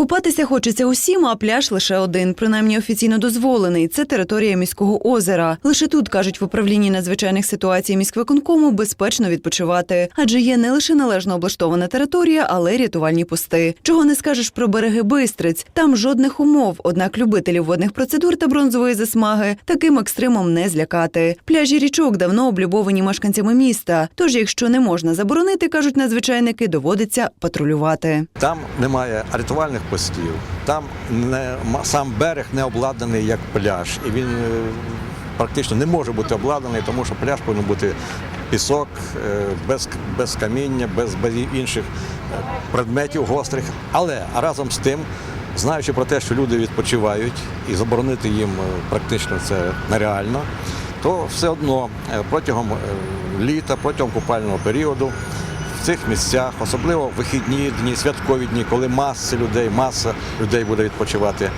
Купатися хочеться усім, а пляж лише один, принаймні офіційно дозволений. Це територія міського озера. Лише тут кажуть в управлінні надзвичайних ситуацій міськвиконкому безпечно відпочивати, адже є не лише належно облаштована територія, але й рятувальні пости. Чого не скажеш про береги Бистриць. Там жодних умов. Однак любителів водних процедур та бронзової засмаги таким екстримом не злякати. Пляжі річок давно облюбовані мешканцями міста. Тож, якщо не можна заборонити, кажуть надзвичайники, доводиться патрулювати. Там немає рятувальних постів, там не, сам берег не обладнаний як пляж. І він е, практично не може бути обладнаний, тому що пляж повинен бути пісок, е, без, без каміння, без, без інших е, предметів гострих. Але разом з тим, знаючи про те, що люди відпочивають і заборонити їм практично це нереально, то все одно протягом літа, протягом купального періоду цих місцях, особливо вихідні дні, святкові дні, коли маса людей, маса людей буде відпочивати, е,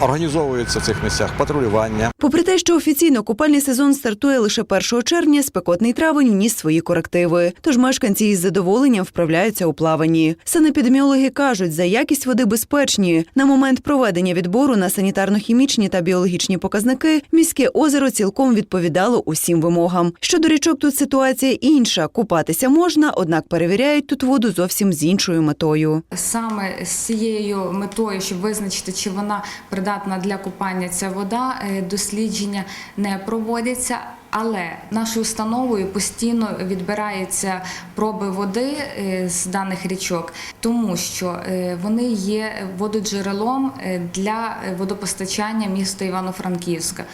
організовуються в цих місцях патрулювання. Попри те, що офіційно купальний сезон стартує лише 1 червня, спекотний травень вніс свої корективи. Тож мешканці із задоволенням вправляються у плаванні. Санепідеміологи кажуть, за якість води безпечні. На момент проведення відбору на санітарно-хімічні та біологічні показники міське озеро цілком відповідало усім вимогам. Щодо річок, тут ситуація інша. Купатися можна, однак перевіряють тут воду зовсім з іншою метою. Саме з цією метою, щоб визначити, чи вона придатна для купання ця вода, е, дослідження не проводяться. Але нашою установою постійно відбираються проби води е, з даних річок, тому що е, вони є вододжерелом е, для водопостачання міста Івано-Франківська.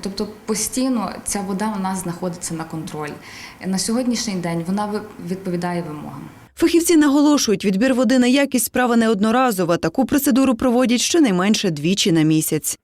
Тобто постійно ця вода у нас знаходиться на контролі. На сьогоднішній день вона відповідає вимогам. Фахівці наголошують, відбір води на якість справа не одноразова. Таку процедуру проводять щонайменше двічі на місяць.